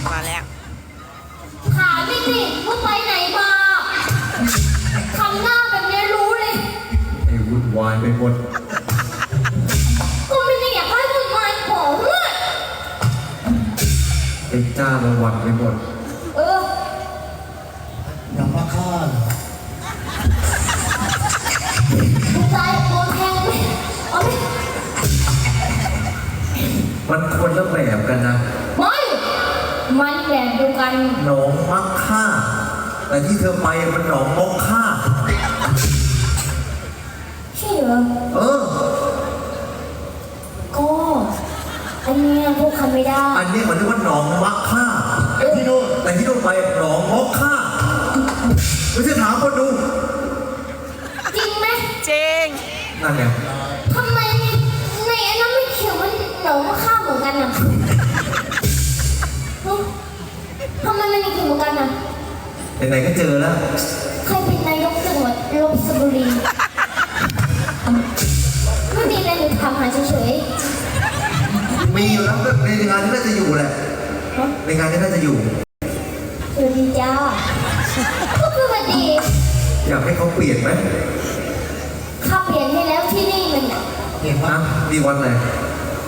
กมาแล้วถามไม่สิว่าไปไหนมาทำหน้าแบบนี้รู้เลย ไอ้วุ่นวายไปหมดก็ไม่ได้อยากให้คุณมาของเลยไอ้จ้าละวันไปหมด แต่ที่เธอไปมันหนองมกฆ่าใช่เหรอ เออ ก็ อันเนี้ยพวกคำไม่ได้ อันนี้มันเรียกว่าหนองมักฆ่าแต่ที่โน่นแต่ที่โน่นไปหนองมกฆ่าไม่ใช่ถามคนดูจริงไหมจริงนั่นไงทำไมในในอันนั้นไม่เขียนว่าหนองมะข้ามเหมือนกันอะ ไหนๆก็เจอแล้วใครเป็นนายกจังหวัดลบบุรีไม่มีอะไรหนูถามหาเฉยมีอยู่แล้วก็ในงานที่น่าจะอยู่แหละๆฮะในงานที่น่าจะอยู่สวัสดีจ้าก็สวัสดีอยากให้เขาเปลี่ยนไหมข้าเปลี่ยนให้แล้วที่นี่มันน่ะเห็นไหมนะมีวันอะไร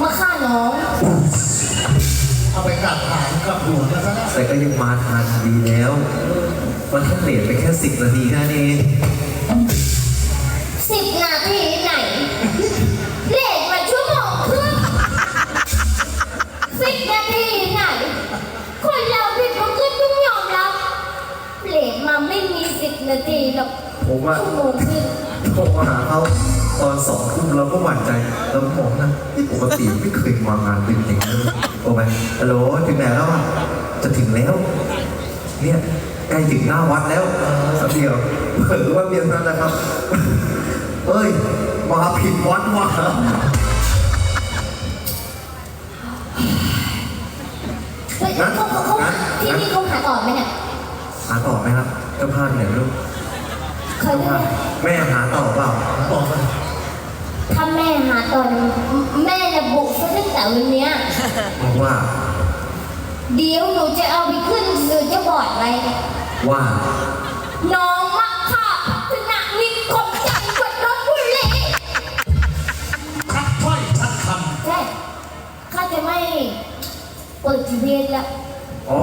มาฆ่าน้อง เอาไปกลับฐานกลับหัวแล้วซะนะแต่ก็ยังมาทานดีแล้ว มันแค่เปลี่ยนไปแค่สิบนาทีแค่นั้นเองสิบนาทีไหนเลทมาชั่วโมงครึ่งสิบนาทีไหน คนเราผิดมันก็ต้องยอมรับเลทมาไม่มีสิบนาทีหรอกผมว่าชั่วโมงครึ่งโทรมาหาเขาตอนสองทุ่มเราก็หวั่นใจเราบอกนะที่ปกติไม่เคยมางานเป็นอย่างนี้เลย โทรไปฮัลโหลถึงไหนแล้วอะจะถึงแล้ว เนี่ยใกล้ถึงหน้าวัดแล้วสักเดียวเผลอว่าเบียงนั้นนะครับ เอ้ย มาผิดวัดว่ะเฮ้ยเขาเขาเขาที่นี่เขาหาต่อไหมเนี่ยหาต่อไหมครับเจ้าภาพเนี่ยลูกเคยเจ้าได้ภาพไหมแม่หาต่อเปล่าบอกมัน ถ้าแม่หาต่อเนี่ยแม่ระบุซะตั้งแต่วันเนี้ย บอกว่าเดี๋ยวหนูจะเอาไปขึ้นสื่อจะบอร์ดไว้ว่าน้องมักค่ะพัฒนาวิคมจังหวัดลบบุรีชัดถ้อยชัดคใช่ข้าจะไม่เปิดทีวีแล้วอ๋อ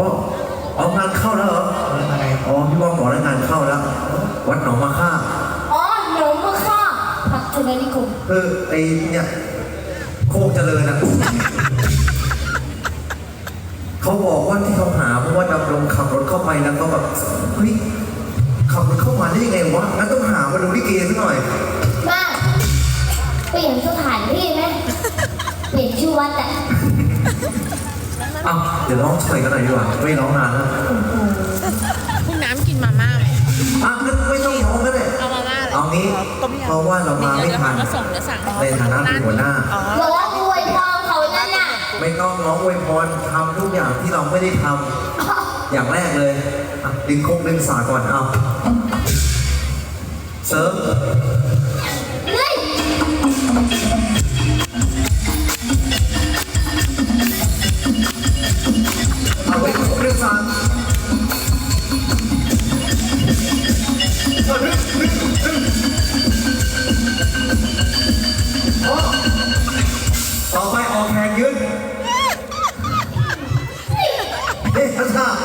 เอางานเข้าแล้วเหรอำอะไรอ๋อพี่ว่องบอกแล้วงานเข้าแล้ว วัดหนองมาค่าอ๋อหนูมักค่ะ พัฒนานิคมเออไอเนี่ยโคกเจริญนะเขาบอกว่าที่เขาหาเพราะว่าดำรงขับรถเข้าไปแล้วก็แบบเฮ้ยขับรถเข้ามาได้ยังไงวะงั้นต้องหามาดูลิเกซะหน่อยบ้าเปลี่ยนสถานที่ไหมเปลี่ยนชื่อวัดอะอ้าวเดี๋ยวร้องช่วยกันหน่อยดีกว่าไม่ร้องนานแล้ว พวกน้ำกินมาม่า มาม่าอะไรเอางี้ต้มยำเพราะว่าเรามาไม่ทันเดี๋ยวส่งเดี๋ยวสั่งในฐานะเป็นหัวหน้าอ๋อร้องอวยพรเขานั่นน่ะไม่ต้องร้องอวยพรทำทุกอย่างที่เราไม่ได้ทำอย่างแรกเลยอะดึงโคกดึงสาก่อนเอาเซิร์ฟ โพชรชาติ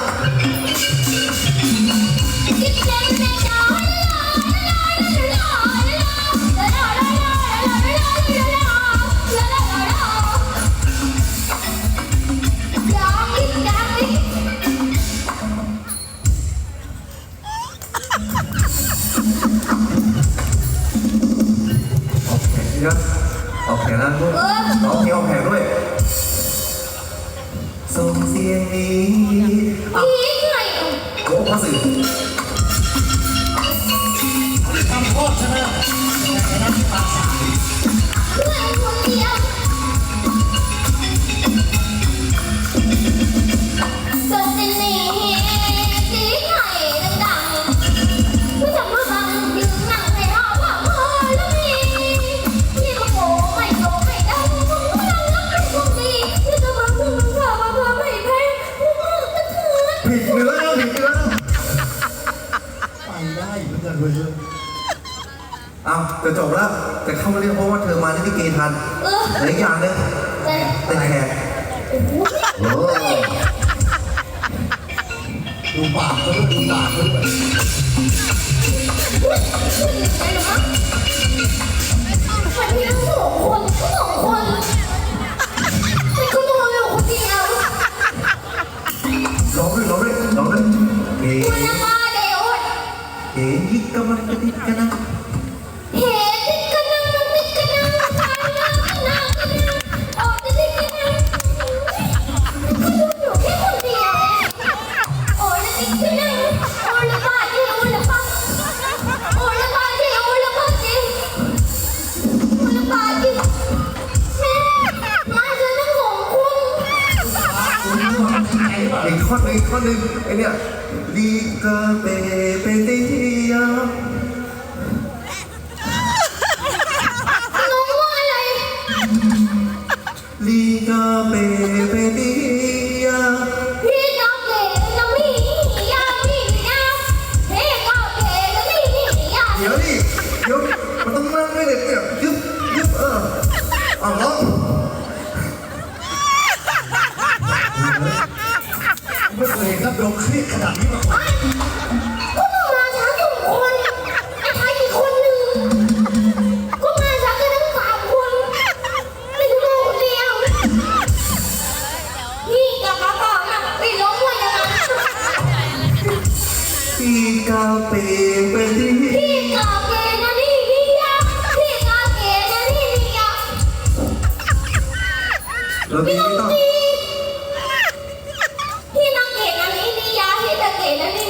ออกแล้นด้วยโอเคโอเคด้วยส่งเสียงนี้ Vamos aí. จบแล้ว แต่เขามาเรียกเพราะว่าเธอมาในที่เกทันหลายอย่างเลยแต่เป็นแขกโอ้ดูปากเขดูปากเดู อีกข้อหนึ่งข้อหนึ่งไอเนี้ยดีกาเบเป็นไดีย Baila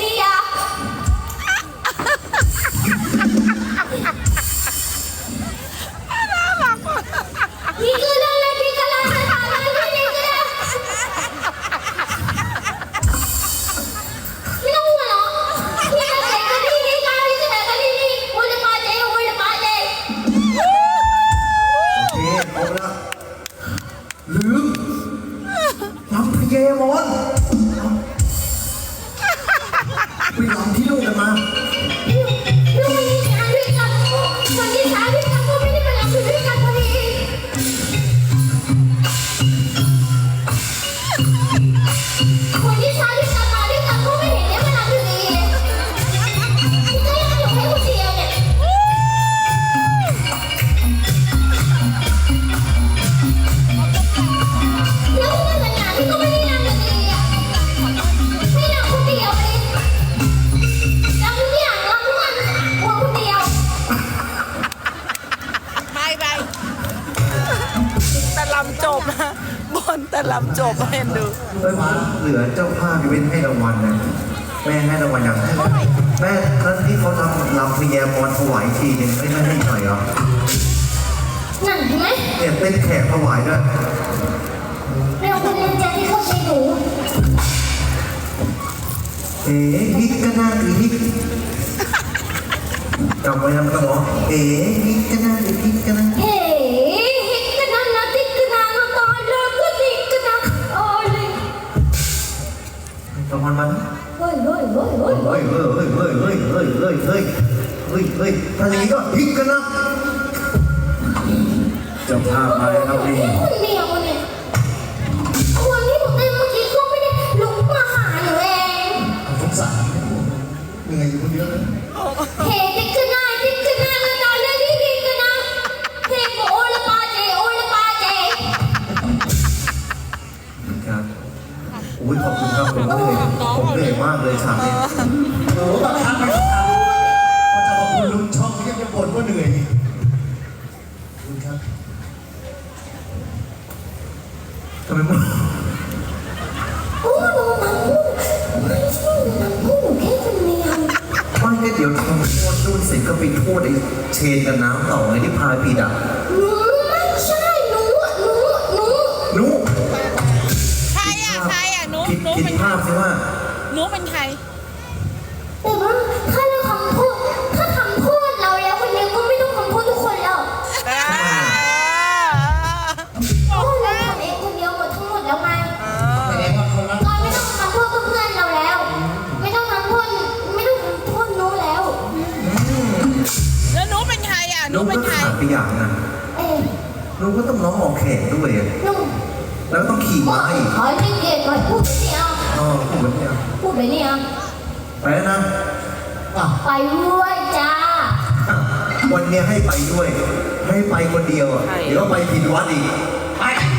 ดูเฮ้ยเหลือเจ้าภาพยังไนให้รางวัลนะแม่ให้รางวัลอย่างแม่ครั้งที่เขาทำลำพยามอนถวายทีนึงไม่ให้หน่อยเหรอหนังไหมเนี่ยเป็นแขกถวายด้วยแร็วเป็นแรงใที่เข้าใจหนูเอ๋ฮิตกัน่าดีนี่จำไว้นะมันต้องร้องเอ๋ฮิตกัน่าดีนี่กัน่า เฮ้ยเฮ้ยเฮ้ยเฮ้ยเฮ้ยเฮ้ยเฮ้ยเฮ้ยเฮ้เฮ้ยถ้าอย่างนี้ก็พลิกกันนะเจะพาพมาแล้วนี่ คนเดียว เออบางครั้งไม่ทราบพอจะบอกคุณลุงช่องเรียกจะบ่นว่าเหนื่อยอีคุณครับทำไมมันโอ้โหมังคุไม่ใช่มังคุดแค่คนเดียวไม่งั้นเดี๋ยวทำโทษนู่นเสร็จก็ไปโทษไอ้เชนกับน้ำต่อไอ้ที่พายปีดับ ลุงก็ต้องน้องออกแขกด้วยอะนุ่มแล้วก็ต้องขี่บอม้ากอีกขอให้เกียรติก่อนพูดไปเนี่ยอ๋อพูดแบบเนี้ยพูดไปเนี่ยไปแล้วนะอะไปด้วยจ้า วันเนี้ยให้ไปด้วย ให้ไปคนเดียวอะเดี๋ยวไปผิดวัดอีกเ